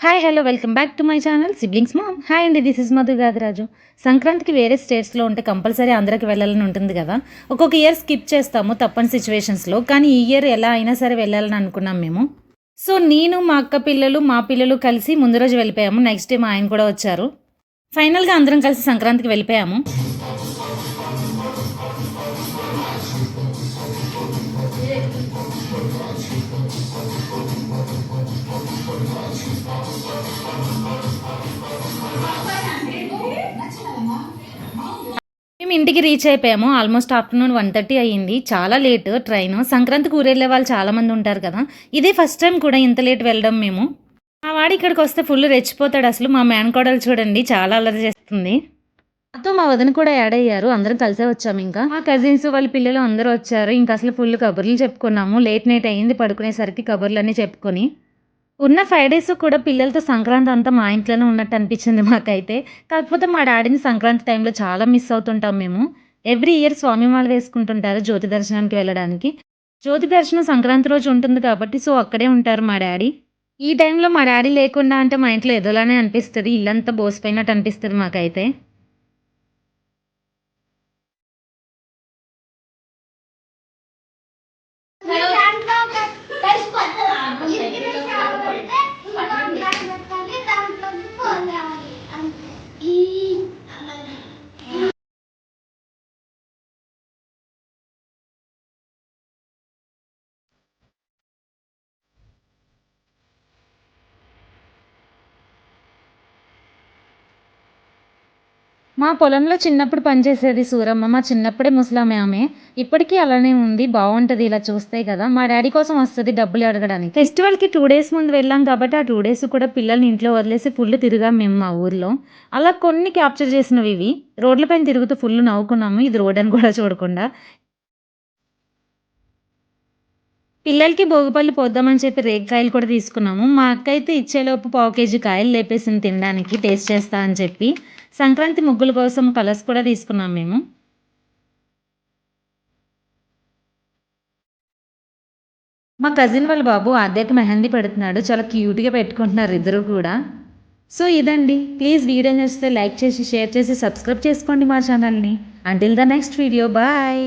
Hi hello welcome back to my channel siblings mom hi అండి this is Madhu Gadiraju సంక్రాంతికి వేరే స్టేట్స్లో ఉంటే కంపల్సరీ ఆంధ్రాకి వెళ్ళాలని ఉంటుంది కదా? ఒక్కొక్క ఇయర్ స్కిప్ చేస్తాము తప్పని సిచ్యువేషన్స్లో కానీ ఈ ఇయర్ ఎలా అయినా సరే వెళ్ళాలని అనుకున్నాం మేము. సో నేను మా అక్క పిల్లలు మా పిల్లలు కలిసి ముందు రోజు వెళ్ళిపోయాము. నెక్స్ట్ డే మా ఆయన కూడా వచ్చారు. ఫైనల్గా అందరం కలిసి సంక్రాంతికి వెళ్ళిపోయాము. మేము ఇంటికి రీచ్ అయిపోయాము. ఆల్మోస్ట్ ఆఫ్టర్నూన్ వన్ థర్టీ అయ్యింది. చాలా లేట్ ట్రైన్ సంక్రాంతికి ఊరెళ్ళే వాళ్ళు చాలామంది ఉంటారు కదా. ఇదే ఫస్ట్ టైం కూడా ఇంత లేట్ వెళ్ళడం మేము. మా వాడు ఇక్కడికి వస్తే ఫుల్ రెచ్చిపోతాడు అసలు. మా మేనకోడలు చూడండి చాలా అల్లరి చేస్తుంది. నాతో మా వదిన కూడా యాడ్ అయ్యారు. అందరం కలిసే వచ్చాము ఇంకా. మా కజిన్స్ వాళ్ళ పిల్లలు అందరూ వచ్చారు. ఇంకా అసలు ఫుల్ కబుర్లు చెప్పుకున్నాము. లేట్ నైట్ అయ్యింది. పడుకునేసరికి కబుర్లన్నీ చెప్పుకొని. ఉన్న ఫైవ్ డేస్ కూడా పిల్లలతో సంక్రాంతి అంతా మా ఇంట్లోనే ఉన్నట్టు అనిపించింది మాకైతే. కాకపోతే మా డాడీని సంక్రాంతి టైంలో చాలా మిస్ అవుతుంటాం మేము. ఎవ్రీ ఇయర్ స్వామిమాల వేసుకుంటుంటారు జ్యోతి దర్శనానికి వెళ్ళడానికి. జ్యోతి దర్శనం సంక్రాంతి రోజు ఉంటుంది కాబట్టి సో అక్కడే ఉంటారు మా డాడీ. ఈ టైంలో మా డాడీ లేకుండా అంటే మా ఇంట్లో ఎదోలానే అనిపిస్తుంది ఇల్లంతా బోసిపోయినట్టు అనిపిస్తుంది మాకైతే. మా పొలంలో చిన్నప్పుడు పనిచేసేది సూరమ్మ. మా చిన్నప్పుడే ముసలామె ఆమె. ఇప్పటికీ అలానే ఉంది. బాగుంటుంది ఇలా చూస్తే కదా. మా డాడీ కోసం వస్తుంది డబ్బులు అడగడానికి. ఫెస్టివల్కి టూ డేస్ ముందు వెళ్ళాం కాబట్టి ఆ టూ డేస్ కూడా పిల్లల్ని ఇంట్లో వదిలేసి ఫుల్ తిరిగాం మేము మా ఊర్లో. అలా కొన్ని క్యాప్చర్ చేసినవి ఇవి. రోడ్లపైన తిరుగుతూ ఫుల్ నవ్వుకున్నాము. ఇది రోడ్ అని కూడా చూడకుండా. పిల్లలకి భోగిపళ్ళు పోద్దామని చెప్పి రేగికాయలు కూడా తీసుకున్నాము. మా అక్క అయితే ఇచ్చేలోపు పావు కేజీ కాయలు లేపేసింది తినడానికి టేస్ట్ చేస్తా అని చెప్పి. సంక్రాంతి ముగ్గుల కోసం కలర్స్ కూడా తీసుకున్నాం మేము. మా కజిన్ వాళ్ళ బాబు అద్దెకి మెహందీ పెడుతున్నాడు. చాలా క్యూట్గా పెట్టుకుంటున్నారు ఇద్దరు కూడా. సో ఇదండి. ప్లీజ్ వీడియో నచ్చితే లైక్ చేసి షేర్ చేసి సబ్స్క్రైబ్ చేసుకోండి మా ఛానల్ని. Until the next video bye